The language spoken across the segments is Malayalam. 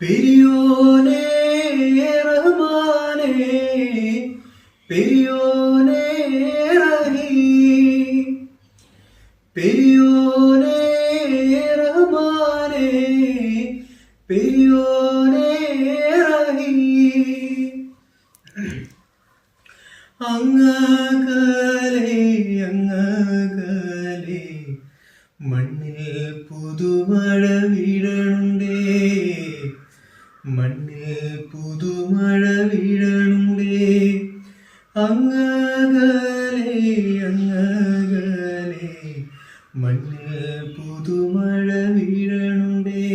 പെരിയോനേ റഹ്മാനേ പെരിയോനേ റഹീം. പെരിയോനേ റഹ്മാനേ പെരിയോനേ മണ്ണിൽ പുതുമഴ വീഴണുടേ അങ്ങകലെ അങ്ങകലെ മണ്ണിൽ പുതുമഴ വീഴണുണ്ടേ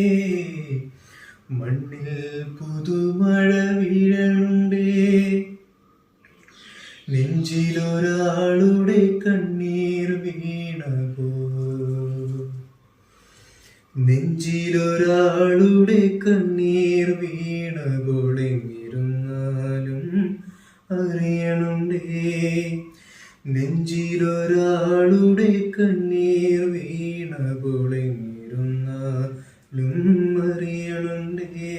മണ്ണിൽ പുതുമഴ വീഴണുണ്ടേ നെഞ്ചിലൊരാളുടെ കണ്ണീർ വീണപോ നെഞ്ചിലൊരാളുടെ കണ്ണീർ വീണപോടെങ്ങിരുന്നാലും അറിയണുണ്ടേ നെഞ്ചിലൊരാളുടെ കണ്ണീർ വീണ വീണപോടെങ്ങിരുന്നാലും അറിയണുണ്ടേ.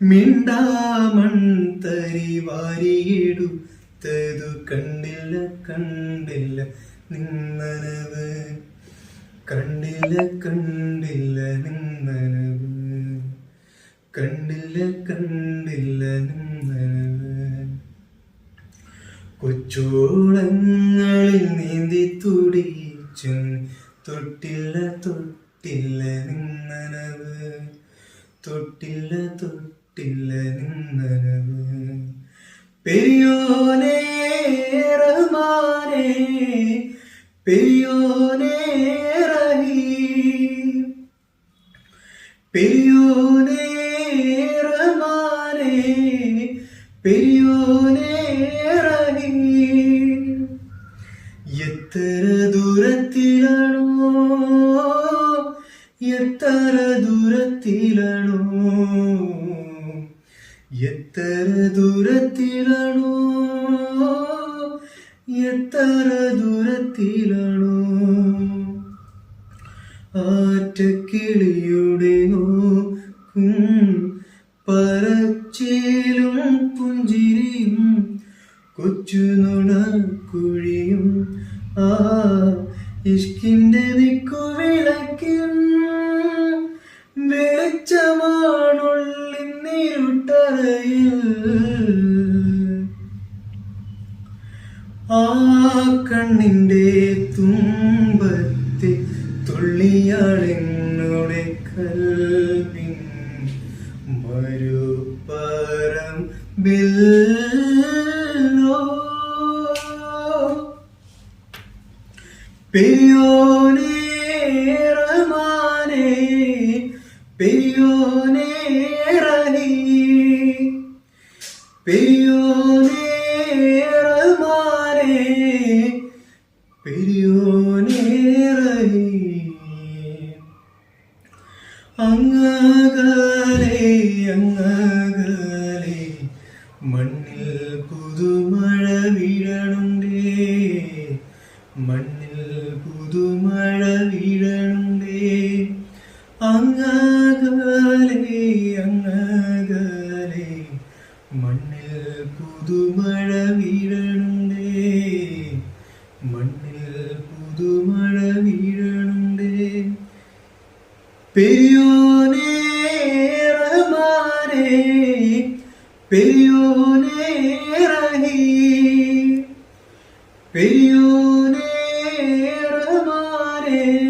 മിണ്ടാമൺ തരി വാരിയെടുത്തതു കണ്ടില്ല കണ്ടില്ല നിന്നനവ്. കണ്ടില്ല കണ്ടില്ല നിന്നനവ്. കണ്ടില്ല കണ്ടില്ല നിന്നനവ് കൊച്ചോളങ്ങളിൽ നീന്തി തുടിച്ചു തൊട്ടില്ല തൊട്ടില്ല നിന്നനവ്. തൊട്ടില്ല തൊട്ടില്ല നിന്നനവ്. പെരിയോനേ റഹ്മാനേ പെരിയോനേ പെരിയോനേ എത്ര ദൂരത്തിലാണോ? എത്ര ദൂരത്തിലാണോ? എത്ര ദൂരത്തിലാണോ? എത്ര ദൂരത്തിലാണോ? ആറ്റക്കിളിയുടെ നോക്കും പറച്ചേലും പുഞ്ചിരിയും കൊച്ചു നുണക്കുഴിയും ആ ഇഷ്കിന്റെ ദിക്കുവിളക്കും വെളിച്ചമാണുള്ളിന്നിരുട്ടറയിൽ. ആ കണ്ണിന്റെ തുമ്പത്തിൽ തുള്ളിയാളെന്നുടെ കൽവിൻ മരുപരം ബില്ലോ പെരിയോനേ റഹ്മാനേ പെരിയോനേ റഹീം. മണ്ണിൽ പുതുമഴ വീഴണ്ടേ അങ്ങാകാലേ അങ്ങാകാലേ. മണ്ണിൽ പുതുമഴ വീഴണ്ടേ മണ്ണിൽ പുതുമഴ വീഴണ്ടേ പെരിയോനേ റഹ്മാനേ. is.